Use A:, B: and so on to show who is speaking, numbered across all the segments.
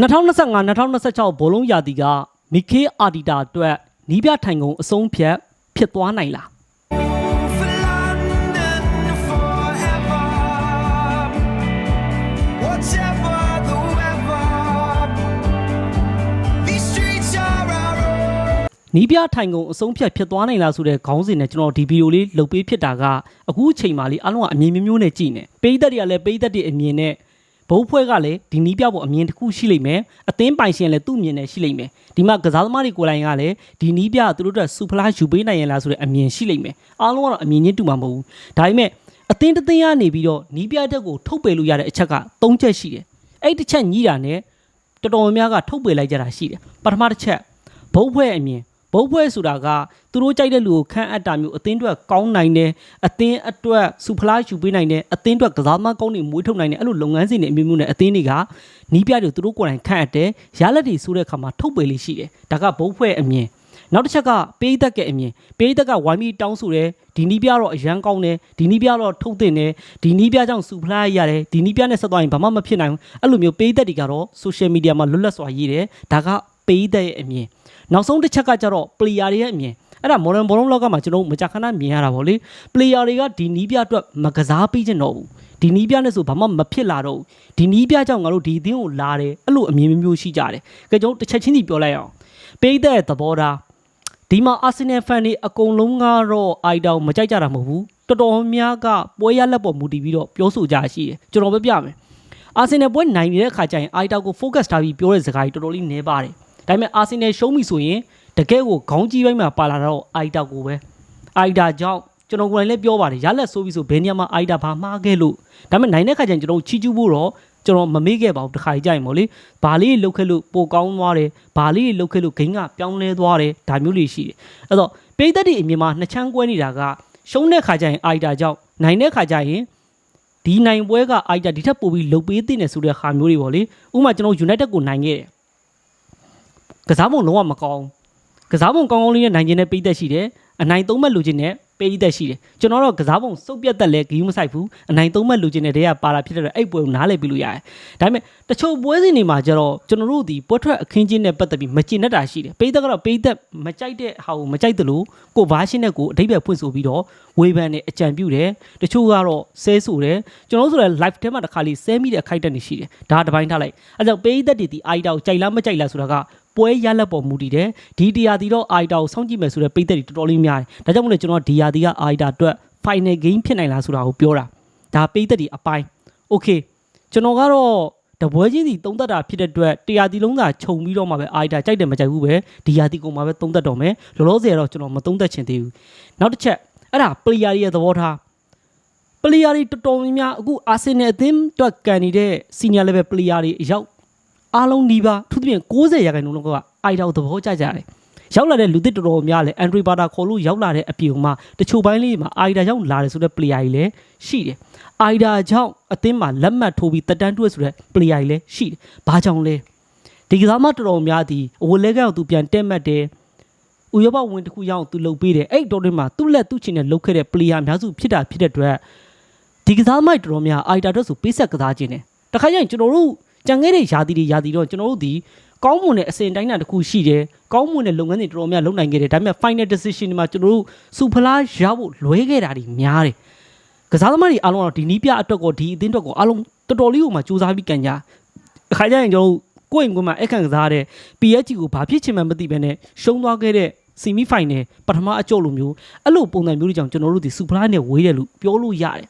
A: 2025-2026ဘောလုံးရာသီကမီခေးအာဒီတာအတွက်နီးပြထိုင်ကုန်အဆုံးဖြတ်ဖြစ်သွားနိုင်လား
B: For London forever. Whatever the weather, these streets are our own.
A: နီးပြထိုင်ကုန်အဆုံးဖြတ်ဖြစ်သွားနိုင်လားဆိုတဲ့ခေါင်းစဉ်နဲ့ကျွန်တော်ဒီဗီဒီယိုလေးလုပ်ပေးဖြစ်တာကအခုအချိန်မှလေးအားလုံးကအမြင်မျိုးမျိုးနဲ့ကြည်နေပိသက်တွေကလည်းပိသက်တွေအမြင်နဲ့ ဘုတ်ဖွဲ့ကလည်းဒီနီးပြပေါ်အမြင်တစ်ခုရှိလိမ့်မယ်အသင်းပိုင်ရှင်လည်းသူ့အမြင်နဲ့ရှိလိမ့်မယ်ဒီမှာကစားသမားတွေကိုယ်တိုင်ကလည်းဒီနီးပြသူတို့အတွက်စူဖလားယူပေးနိုင်ရင်လားဆိုတဲ့အမြင်ရှိလိမ့်မယ်အားလုံးကတော့အမြင်ချင်းတူမှာမဟုတ်ဘူးဒါပေမဲ့အသင်းတစ်သင်းကနေပြီးတော့နီးပြတက်ကိုထုတ်ပယ်လို့ရတဲ့အချက်က၃ချက်ရှိတယ်အဲ့ဒီတစ်ချက်ညီးတာနဲ့တော်တော်များများကထုတ်ပယ်လိုက်ကြတာရှိတယ်ပထမတစ်ချက်ဘုတ်ဖွဲ့အမြင် ဘုတ်ဖွဲ့ဆိုတာကသူတို့ကြိုက်တဲ့လူကိုခန့်အပ်တာမျိုးအသင်းအတွက်ကောင်းနိုင်တယ်အသင်းအတွက်စူဖလားယူပေးနိုင်တယ်အသင်းအတွက်ကစားသမားကောင်းတွေမွေးထုတ်နိုင်တယ်အဲ့လိုလုပ်ငန်းစဉ်တွေအမျိုးမျိုးနဲ့အသင်းတွေကနီးပြတွေသူတို့ကိုယ်တိုင်ခန့်အပ်တယ်ရလက်တွေဆိုတဲ့အခါမှာထုတ်ပယ်လေးရှိတယ်ဒါကဘုတ်ဖွဲ့အမြင်နောက်တစ်ချက်ကပေးသက်ကအမြင်ပေးသက်ကဝိုင်းပြီးတောင်းဆိုတယ်ဒီနီးပြတော့အရန်ကောင်းတယ်ဒီနီးပြတော့ထုတ်တင်တယ်ဒီနီးပြကြောင့်စူဖလားရတယ်ဒီနီးပြနဲ့ဆက်သွားရင်ဘာမှမဖြစ်နိုင်ဘူးအဲ့လိုမျိုးပေးသက်တွေကတော့ social media မှာလွတ်လပ်စွာရေးတယ်ဒါက ပေးသက်ရဲ့အမြင်နောက်ဆုံးတစ်ချက်ကကြတော့ player တွေရဲ့အမြင်အဲ့ဒါ modern ballon လောကမှာကျွန်တော်တို့မကြာခဏမြင်ရတာဗောလေ player တွေကဒီနီးပြအတွက်မကစားပေးချင်တော့ဘူးဒီနီးပြနဲ့ဆိုဘာမှမဖြစ်လာတော့ဘူးဒီနီးပြကြောင့်ငါတို့ဒီအသင်းကိုလာတယ်အဲ့လိုအမြင်မျိုးမျိုးရှိကြတယ်ကြကျွန်တော်တစ်ချက်ချင်းစီပြောလိုက်အောင်ပေးတဲ့သဘောထားဒီမှာ Arsenal fan တွေအကုန်လုံးကတော့ idea ကိုမကြိုက်ကြတာမဟုတ်ဘူးတော်တော်များကပွဲရလက်ပေါ်မူတည်ပြီးတော့ပြောဆိုကြရှိတယ်ကျွန်တော်ပြပြမယ်အာဆင်နယ်ပွဲနိုင်နေတဲ့အခါကျရင် idea ကို focus ထားပြီးပြောတဲ့စကားကြီးတော်တော်လေးနည်းပါတယ် ဒါပေမဲ့အာဆင်နယ်ရှုံးပြီဆိုရင်တကယ်ကိုခေါင်းကြီးပိုင်းမှာပါလာတော့ idea ကိုပဲ idea ကြောင့်ကျွန်တော်ကိုယ်တိုင်လည်းပြောပါတယ်ရလက်ဆိုးပြီးဆိုဘယ်နေရာမှာ idea ဘာမှားခဲ့လို့ဒါပေမဲ့နိုင်တဲ့ခါကျရင်ကျွန်တော်တို့ချီကျူးဖို့တော့ကျွန်တော်မမေ့ခဲ့ပါဘူးတစ်ခါကြိုင်မို့လေဘာလေးလုတ်ခဲ့လို့ပိုကောင်းသွားတယ်ဘာလေးလုတ်ခဲ့လို့ဂိမ်းကပြောင်းလဲသွားတယ်ဒါမျိုးလေးရှိတယ်အဲ့တော့ပိသက်တွေအမြင်မှာနှစ်ချမ်းကွဲနေတာကရှုံးတဲ့ခါကျရင် idea ကြောင့်နိုင်တဲ့ခါကျရင်ဒီနိုင်ပွဲက idea ဒီထက်ပိုပြီးလုတ်ပေးတဲ့နေဆိုတဲ့ခါမျိုးတွေပေါ့လေဥပမာကျွန်တော် United ကိုနိုင်ခဲ့တယ် ကစားပုံလုံးဝမကောင်းဘူးကစားပုံကောင်းကောင်းလေးနဲ့နိုင်ခြင်းနဲ့ပိသက်ရှိတယ်အနိုင်သုံးမဲ့လူချင်းနဲ့ပိသက်ရှိတယ်ကျွန်တော်တော့ကစားပုံစုပ်ပြတ်သက်လဲဂီးမဆိုင်ဘူးအနိုင်သုံးမဲ့လူချင်းနဲ့တည်းကပါလာဖြစ်တဲ့အတွက်အဲ့ပွဲကိုနားလည်ပြီးလို့ရတယ်ဒါပေမဲ့တချို့ပွဲစဉ်တွေမှာကျတော့ကျွန်တော်တို့ဒီပွဲထွက်အခင်းချင်းနဲ့ပတ်သက်ပြီးမကျင်တတ်တာရှိတယ်ပိသက်ကတော့ပိသက်မကြိုက်တဲ့ဟာကိုမကြိုက်သလိုကိုဘာရှင်းနဲ့ကိုအဓိပ္ပာယ်ဖွင့်ဆိုပြီးတော့ဝေဖန်နဲ့အကြံပြုတယ်တချို့ကတော့ဆဲဆိုတယ်ကျွန်တော်တို့ဆိုလည်း live ထဲမှာတစ်ခါလေးဆဲမိတဲ့အခိုက်အတန့်တွေရှိတယ်ဒါတစ်ပိုင်းထားလိုက်အဲကြောင့်ပိသက်တွေဒီ idea ကိုကြိုက်လားမကြိုက်လားဆိုတာက ပွဲရလက်ပေါ်မူတည်တယ်ဒီတရားဒီတော့အာီတာကိုစောင့်ကြည့်မယ်ဆိုတဲ့ပိတ်သက်တွေတော်တော်လေးများတယ်ဒါကြောင့်မလို့ကျွန်တော်ဒီယာဒီကအာီတာအတွက် final game ဖြစ်နိုင်လားဆိုတာကိုပြောတာဒါပိတ်သက်တွေအပိုင်း okay ကျွန်တော်ကတော့တပွဲချင်းစီသုံးသက်တာဖြစ်တဲ့အတွက်တရားဒီလုံးသာခြုံပြီးတော့မှပဲအာီတာကြိုက်တယ်မကြိုက်ဘူးပဲဒီယာဒီကုန်မှာပဲသုံးသက်တော့မယ်လောလောဆယ်တော့ကျွန်တော်မသုံးသက်ချင်သေးဘူးနောက်တစ်ချက်အဲ့ဒါ player တွေရဲ့သဘောထား player တွေတော်တော်များများအခု Arsenal အသင်းအတွက်ကန်နေတဲ့ senior level player တွေအရောက် အားလုံးဒီပါအထူးသဖြင့်60ရာခိုင်နှုန်းလောက်ကအိုက်တာကိုသဘောကျကြတယ်ရောက်လာတဲ့လူသစ်တော်တော်များလဲအန်ဒရီဘာတာခေါ်လို့ရောက်လာတဲ့အပြင်မှာတချို့ပိုင်းလေးမှာအိုက်တာရောက်လာတယ်ဆိုတဲ့ player တွေလည်းရှိတယ်အိုက်တာကြောင့်အသင်းမှာလက်မှတ်ထိုးပြီးတက်တန်းတွဲဆိုတဲ့ player တွေလည်းရှိတယ်ဘာကြောင့်လဲဒီကစားမတော်တော်များသည်အဝလဲကောင်သူပြန်တက်မှတ်တယ်ဥရောပဝင်တစ်ခုရအောင်သူလှုပ်ပေးတယ်အဲ့ဒီတော်တွင်မှာသူ့လက်သူ့ချင်နဲ့လှုပ်ခဲ့တဲ့ player အများစုဖြစ်တာဖြစ်တဲ့အတွက်ဒီကစားမိုက်တော်တော်များအိုက်တာတော့ဆိုပေးဆက်ကစားခြင်းတယ်တခါကျရင်ကျွန်တော်တို့ ကြံခဲ့တဲ့ယာတီတွေယာတီတော့ကျွန်တော်တို့ဒီကောင်းမွန်တဲ့အစဉ်တိုင်းတာတစ်ခုရှိတယ်ကောင်းမွန်တဲ့လုပ်ငန်းတွေတော်တော်များလုပ်နိုင်ခဲ့တယ်ဒါပေမဲ့ final decision တွေမှာကျွန်တော်တို့စူဖလားရဖို့လွဲခဲ့တာတွေများတယ်ကစားသမားတွေအားလုံးကတော့ဒီနီးပြအတွက်ကောဒီအသင်းအတွက်ကောအားလုံးတော်တော်လေးကိုမှစူးစမ်းပြီးကန်ကြအခါကျရင်ကျွန်တော်တို့ကိုယ့်အိမ်ကွင်းမှာအခန့်ကစားတဲ့ PSG ကိုဘာဖြစ်ချင်မှမသိဘဲနဲ့ရှုံးသွားခဲ့တဲ့ semi final ပထမအကျော့လိုမျိုးအဲ့လိုပုံစံမျိုးတွေကြောင့်ကျွန်တော်တို့ဒီစူဖလားနဲ့ဝေးတယ်လို့ပြောလို့ရတယ်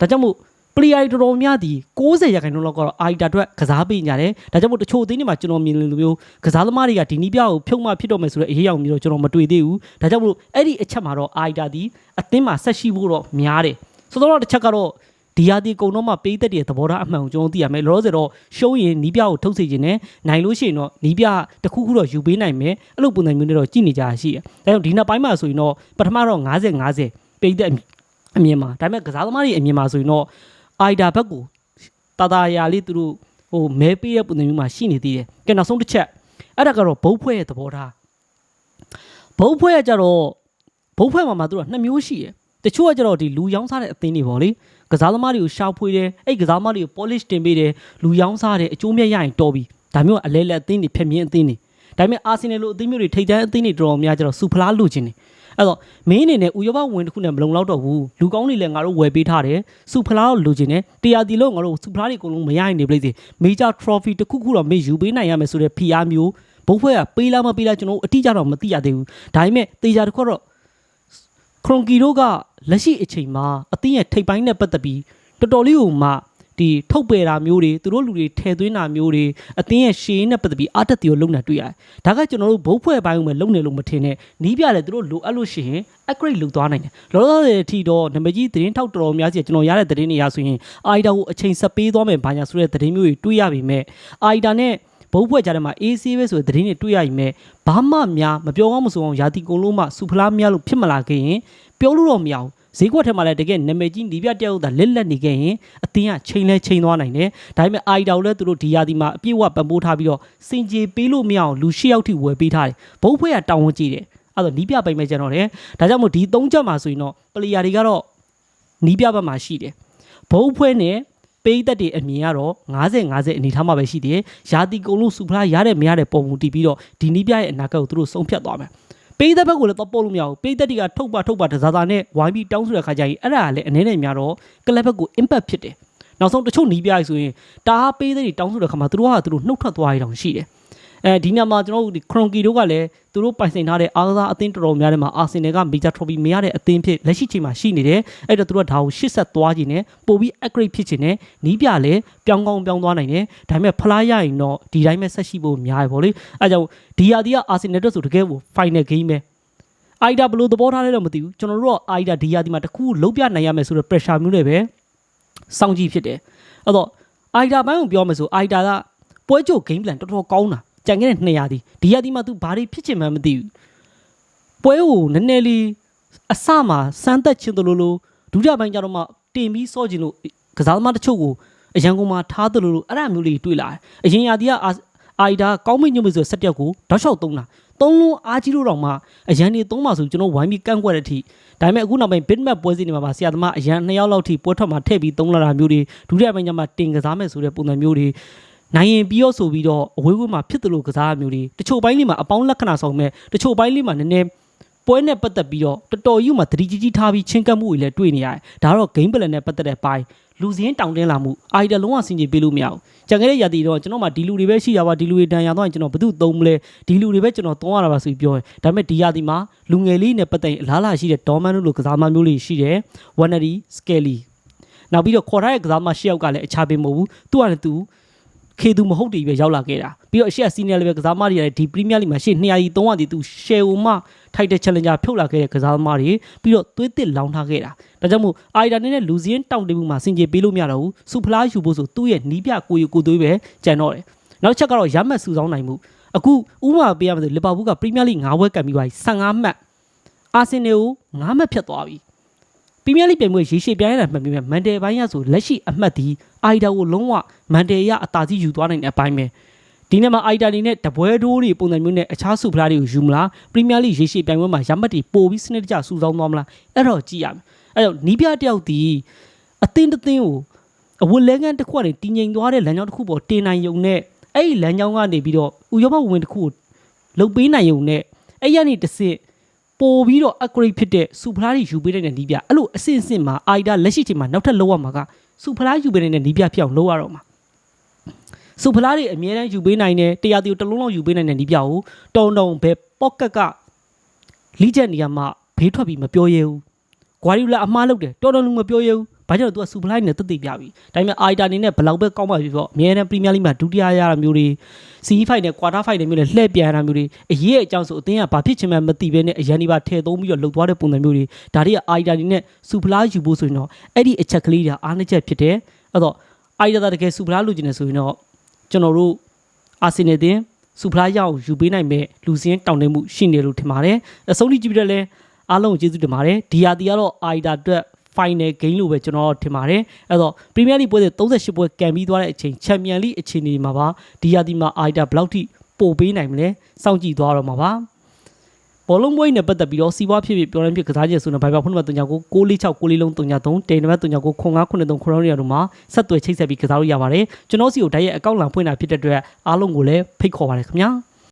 A: ဒါကြောင့်မို့ player တော်တော်များဒီ60ရာခိုင်နှုန်းလောက်ကတော့ AIDA အတွက်ကစားပေးကြတယ်ဒါကြောင့်မို့တချို့အသင်းတွေမှာကျွန်တော်မြင်လို့မျိုးကစားသမားတွေကဒီနီးပြကိုဖြုတ်မှဖြစ်တော့မယ်ဆိုတော့အရေးအောင်မျိုးတော့ကျွန်တော်မတွေ့သေးဘူးဒါကြောင့်မို့အဲ့ဒီအချက်မှာတော့ AIDA ဒီအသင်းမှာဆက်ရှိဖို့တော့များတယ်ဆိုတော့တစ်ချက်ကတော့ဒီယာဒီကုံတော့မှပေးသက်တဲ့သဘောထားအမှန်ကိုကျွန်တော်သိရမယ်လောလောဆယ်တော့ရှုံးရင်နီးပြကိုထုတ်စေခြင်းနဲ့နိုင်လို့ရှိရင်တော့နီးပြတစ်ခုခုတော့ယူပေးနိုင်မယ်အဲ့လိုပုံစံမျိုးနဲ့တော့ကြည့်နေကြရရှိတယ်ဒါကြောင့်ဒီနောက်ပိုင်းမှာဆိုရင်တော့ပထမတော့90 90ပေးသက်အမြင်မှာဒါပေမဲ့ကစားသမားတွေအမြင်မှာဆိုရင်တော့ အိုက်ဒါဘက်ကိုတာတာရာလေးသူတို့ဟိုမဲပေးတဲ့ပုံစံမျိုးမှာရှိနေသေးတယ်။ကဲနောက်ဆုံးတစ်ချက်အဲ့ဒါကတော့ဘုတ်ဖွဲ့ရဲ့သဘောထားဘုတ်ဖွဲ့ကကြတော့ဘုတ်ဖွဲ့မှာမှာသူတို့ကနှစ်မျိုးရှိတယ်။တချို့ကကြတော့ဒီလူရောင်းစားတဲ့အသင်းတွေပေါ့လေကစားသမားတွေကိုရှာဖွေတယ်အဲ့ကစားသမားတွေကို polish တင်ပေးတယ်လူရောင်းစားတယ်အကျိုးမြတ်ရရင်တော်ပြီဒါမျိုးကအလဲလက်အသင်းတွေဖြစ်မြင်အသင်းတွေဒါပေမဲ့အာဆင်နယ်လိုအသင်းမျိုးတွေထိပ်တန်းအသင်းတွေတော်တော်များကြတော့စူဖလားလိုချင်တယ် အဲ့တော့မင်းအနေနဲ့ဥရောပဝင်တစ်ခုနဲ့မလုံလောက်တော့ဘူးလူကောင်းတွေလည်းငါတို့ဝယ်ပေးထားတယ်စူဖလားကိုလိုချင်တယ်တရားတီလို့ငါတို့စူဖလားတွေအကုန်လုံးမရရင်နေပြိစေမေဂျာထရော်ဖီတစ်ခုခုတော့မင်းယူပေးနိုင်ရမယ်ဆိုတဲ့ဖိအားမျိုးဘုတ်ဖွဲ့ကပေးလားမပေးလားကျွန်တော်တို့အတိအကျတော့မသိရသေးဘူးဒါပေမဲ့တေချာတစ်ခုတော့ခရွန်ကီတို့ကလက်ရှိအချိန်မှာအသင်းရဲ့ထိပ်ပိုင်းနဲ့ပတ်သက်ပြီးတော်တော်လေးကိုမှ ဒီထုတ်ပယ်တာမျိုးတွေသူတို့လူတွေထဲသွင်းတာမျိုးတွေအသင်းရဲ့ရှေးနဲ့ပတ်သက်ပြီးအားတက်တီကိုလုံနေတွေ့ရတယ်။ဒါကကျွန်တော်တို့ဘုတ်ဖွဲ့ပိုင်းကိုပဲလုံနေလို့မထင်နဲ့နီးပြတယ်သူတို့လိုအပ်လို့ရှိရင် upgrade လုပ်သွားနိုင်တယ်။လောလောဆယ်အထိတော့နံပါတ်ကြီးသတင်းထောက်တော်တော်များစီကျွန်တော်ရတဲ့သတင်းတွေရဆိုရင်အာီတာကိုအချိန်ဆက်ပေးသွားမယ်ဘာညာဆိုတဲ့သတင်းမျိုးတွေတွေ့ရပြီမဲ့အာီတာနဲ့ဘုတ်ဖွဲ့ကြတဲ့မှာ AC ပဲဆိုတဲ့သတင်းတွေတွေ့ရပြီမဲ့ဘာမှများမပြောကောင်းမဆိုအောင်ယာတီကုံလုံးမှစူဖလားများလို့ဖြစ်မလာခဲ့ရင်ပြောလို့တော့မရဘူး ဈေးကွက်ထဲမှာလည်းတကယ်နာမည်ကြီးဒီပြတယောက်သာလက်လက်နေခဲ့ရင်အတင်းကချိန်လဲချိန်သွားနိုင်တယ်ဒါပေမဲ့အာရီတောင်လည်းသူတို့ဒီယာဒီမှာအပြည့်အဝပံ့ပိုးထားပြီးတော့စင်ကြေပေးလို့မရအောင်လူရှစ်ယောက်ထိဝယ်ပေးထားတယ်ဘုတ်ဖွဲ့ကတောင်းဝန်ကြည့်တယ်အဲ့တော့နီးပြပိုင်မဲ့ကျန်တော့တယ်ဒါကြောင့်မို့ဒီ၃ချက်မှာဆိုရင်တော့ပလေယာတွေကတော့နီးပြဘက်မှာရှိတယ်ဘုတ်ဖွဲ့နဲ့ပေးသက်တွေအမြင်ကတော့90 50အနေထားမှာပဲရှိတယ်။ယာတီကုံလို့စူဖလားရတဲ့မရတဲ့ပုံမူတည်ပြီးတော့ဒီနီးပြရဲ့အနာဂတ်ကိုသူတို့ဆုံးဖြတ်သွားမယ်။ ပေးသက်ဘက်ကိုလည်းတော့ပို့လို့မရဘူး။ပေးသက်တွေကထုတ်ပါထုတ်ပါတစားစားနဲ့ဝိုင်းပြီးတောင်းဆိုတဲ့ခါကျရင်အဲ့ဒါကလည်းအနေနဲ့များတော့ကလပ်ဘက်ကို impact ဖြစ်တယ်။နောက်ဆုံးတချို့နီးပြဆိုရင်တားပေးသက်တွေတောင်းဆိုတဲ့ခါမှာသူတို့ကသူတို့နှုတ်ထွက်သွားရအောင်ရှိတယ်။ အဲဒီညမှာကျွန်တော်တို့ဒီခရွန်ကီတို့ကလည်းသူတို့ပိုင်ဆိုင်ထားတဲ့အားကစားအသင်းတော်တော်များများမှာအာဆင်နယ်ကမေဂျာထရိုဖီမရတဲ့အသင်းဖြစ်လက်ရှိချိန်မှာရှိနေတယ်အဲ့တော့သူတို့ကဒါကိုရှစ်ဆက်သွားခြင်းနဲ့ပို့ပြီး upgrade ဖြစ်ခြင်းနဲ့နီးပြလည်းပြောင်းကောင်းပြောင်းသွားနိုင်တယ်ဒါပေမဲ့ဖလားရရင်တော့ဒီတိုင်းပဲဆက်ရှိဖို့များရပါလေအဲကြောင့်ဒီယာဒီကအာဆင်နယ်အတွက်ဆိုတကယ်ကို final game ပဲအိုက်ဒါဘယ်လိုသဘောထားလဲတော့မသိဘူးကျွန်တော်တို့ကအိုက်ဒါဒီယာဒီမှာတခုလုံးပြနိုင်ရမယ်ဆိုတော့ pressure မျိုးနဲ့ပဲစောင့်ကြည့်ဖြစ်တယ်အဲ့တော့အိုက်ဒါဘန်းကိုပြောမယ်ဆိုအိုက်ဒါကပွဲကြို game plan တော်တော်ကောင်းတာ ကြံခဲ့တဲ့200ဒီဒီယာဒီမှာ तू ဘာတွေဖြစ်ချင်မှန်းမသိဘူးပွဲကိုနည်းနည်းလေးအစမှာစမ်းသက်ချင်တယ်လို့လို့ဒုတိယပိုင်းကျတော့မှတင်ပြီးစော့ချင်လို့ကစားသမားတချို့ကိုအရန်ကုန်မှာထားတယ်လို့လို့အဲ့ဒါမျိုးလေးတွေ့လာတယ်အရင်ယာဒီကအာအိုက်ဒါကောင်းမင်းညွတ်မဆိုဆက်တက်ကိုတောက်လျှောက်သုံးတာသုံးလုံးအားကြီးလို့တော့မှအရန်နေသုံးပါဆိုကျွန်တော်ဝိုင်းပြီးကန့်ကွက်တဲ့အထိဒါပေမဲ့အခုနောက်ပိုင်း bit map ပွဲစဉ်တွေမှာပါဆရာသမားအရန်နှစ်ယောက်လောက်ထိပွဲထွက်မှာထည့်ပြီးသုံးလာတာမျိုးတွေဒုတိယပိုင်းကျမှတင်ကစားမယ်ဆိုတဲ့ပုံစံမျိုးတွေ နိုင်ရင်ပြီးတော့ဆိုပြီးတော့အဝေးဝေးမှာဖြစ်တယ်လို့ကစားရမျိုးတွေတချို့ပိုင်းလေးမှာအပေါင်းလက္ခဏာဆောင်မဲ့တချို့ပိုင်းလေးမှာနည်းနည်းပွဲနဲ့ပတ်သက်ပြီးတော့တော်တော်ကြီးမှသတိကြီးကြီးထားပြီးချင်းကပ်မှုတွေလည်းတွေ့နေရတယ်ဒါကတော့ game plan နဲ့ပတ်သက်တဲ့ပိုင်းလူစင်းတောင်တင်းလာမှုအာရီတလုံးဝဆင်ခြင်ပေးလို့မရဘူးကြံခဲ့တဲ့ရာသီတော့ကျွန်တော်မှဒီလူတွေပဲရှိရပါဒီလူတွေတန်ရသွားရင်ကျွန်တော်ဘယ်သူသုံးမလဲဒီလူတွေပဲကျွန်တော်သုံးရတာပါဆိုပြီးပြောရင်ဒါပေမဲ့ဒီရာသီမှာလူငယ်လေးနဲ့ပတ်သက်ရင်အလားလာရှိတဲ့ဒေါ်မန်တို့လိုကစားမမျိုးလေးရှိတယ်ဝနရီစကယ်လီနောက်ပြီးတော့ခေါ်ထားတဲ့ကစားမရှစ်ယောက်ကလည်းအခြားပေးမဟုတ်ဘူးသူကလည်းသူ ခေသူမဟုတ်တည်ပဲရောက်လာခဲ့တာပြီးတော့အရှက်စီနီယာလေပဲကစားသမားတွေလည်းဒီပရီးမီးယားလိမှာရှေ့200ကြီး300ကြီးသူရှယ်ဝမှထိုက်တဲ့ challenger ဖြုတ်လာခဲ့တဲ့ကစားသမားတွေပြီးတော့သွေးတစ်လောင်းထားခဲ့တာဒါကြောင့်မို့အိုင်ဒါနဲ့လူစင်းတောင့်တမှုမှာစင်ကြေပေးလို့မရတော့ဘူးစူဖလားယူဖို့ဆိုသူ့ရဲ့နီးပြကိုယူကိုသွေးပဲကြံတော့တယ်နောက်တစ်ချက်ကတော့ရမတ်စုဆောင်းနိုင်မှုအခုဥပမာပေးရမယ်ဆိုလီဗာပူးကပရီးမီးယားလိ9ဝက်ကန်ပြီးပါပြီ15မှတ်အာဆင်နယ်ကို9မှတ်ဖြတ်သွားပြီ ပရီးမီးယားလိပြိုင်ပွဲရေရှည်ပြိုင်ရတာမှတ်ပြီးမှမန်တယ်ပိုင်းရဆိုလက်ရှိအမှတ်ဒီအိုင်ဒါကိုလုံးဝမန်တယ်ရအသာစီးယူသွားနိုင်တဲ့အပိုင်းပဲဒီနေ့မှာအိုင်ဒါနေနဲ့တပွဲတိုးတွေပုံစံမျိုးနဲ့အခြားစုဖလားတွေကိုယူမလားပရီးမီးယားလိရေရှည်ပြိုင်ပွဲမှာရမှတ်တွေပို့ပြီးစနစ်တကျစုဆောင်းသွားမလားအဲ့တော့ကြည့်ရမယ်အဲ့တော့နီးပြတယောက်ဒီအသင်းတစ်သင်းကိုအဝတ်လဲကန်းတစ်ခုကနေတည်ငြိမ်သွားတဲ့လမ်းကြောင်းတစ်ခုပေါ်တင်နိုင်ုံနဲ့အဲ့ဒီလမ်းကြောင်းကနေပြီးတော့ဥရောပဝင်တစ်ခုကိုလုတ်ပေးနိုင်ုံနဲ့အဲ့ရနေတစ်စစ် ပို့ပြီးတော့ upgrade ဖြစ်တဲ့စူဖလားတွေယူပေးတဲ့နီးပြအဲ့လိုအဆင့်အဆင့်မှာအာရီဒါလက်ရှိချိန်မှာနောက်ထပ်လောက်ရမှာကစူဖလားယူပေးတဲ့နီးပြဖြစ်အောင်လုပ်ရတော့မှာစူဖလားတွေအများတန်းယူပေးနိုင်တယ်တရားတီကိုတစ်လုံးလုံးယူပေးနိုင်တဲ့နီးပြကိုတုံတုံဘယ်ပေါ့ကက်ကလီချက်နေရာမှာဘေးထွက်ပြီးမပြောရဲဘူးဂွာဒီလာအမှားလုပ်တယ်တော်တော်လူမပြောရဲဘူး ဘာကြောင့်လဲ तू ကစူဖလားနဲ့တက်တက်ပြပြီဒါပေမဲ့အာရီဒါအနေနဲ့ဘယ်လောက်ပဲကောင်းပါပြီပေါ့အများတန်းပရီးမီးယားလိမှာဒုတိယရတာမျိုးတွေစီဖိုင်နဲ့ကွာတာဖိုင်နဲ့မျိုးနဲ့လှည့်ပြန်ရတာမျိုးတွေအရေးအကြောင်းဆိုအသင်းကဘာဖြစ်ချင်မှန်းမသိဘဲနဲ့အရန်ဒီပါထည့်သုံးပြီးတော့လှုပ်သွားတဲ့ပုံစံမျိုးတွေဒါတွေကအာရီဒါနေနဲ့စူဖလားယူဖို့ဆိုရင်တော့အဲ့ဒီအချက်ကလေးတွေအားနည်းချက်ဖြစ်တယ်အဲ့တော့အာရီဒါတကယ်စူဖလားလူကျင်နေဆိုရင်တော့ကျွန်တော်တို့အာဆင်နယ်တင်စူဖလားရအောင်ယူပေးနိုင်မဲ့လူစင်းတောင်းတမှုရှိနေလို့ထင်ပါတယ်အဆုံးထိကြည့်ပြီးတော့လဲအားလုံးကိုကျေးဇူးတင်ပါတယ်ဒီယာတီကတော့အာရီဒါအတွက် final game လို့ပဲကျွန်တော်ထင်ပါတယ်အဲ့တော့ Premier League ပွဲတွေ38ပွဲကန်ပြီးသွားတဲ့အချိန် Champion League အခြေအနေမှာပါဒီယာတီမှာအာရီဒါဘယ်လောက်ထိပို့ပေးနိုင်မလဲစောင့်ကြည့်သွားတော့မှာပါဘောလုံးပွဲနဲ့ပတ်သက်ပြီးတော့စီးပွားဖြစ်ဖြစ်ပြောရင်းဖြစ်ကစားချက်ဆိုတော့ဘိုင်ဘာဖုန်းနံပါတ်39 646 6လေးလုံး39တေနံပါတ်39 9593ခရိုနီယာတို့မှာဆက်သွယ်ချိတ်ဆက်ပြီးကစားလို့ရပါတယ်ကျွန်တော်စီကိုဓာတ်ရဲ့အကောင့်လံဖွင့်တာဖြစ်တဲ့အတွက်အားလုံးကိုလည်းဖိတ်ခေါ်ပါတယ်ခင်ဗျာ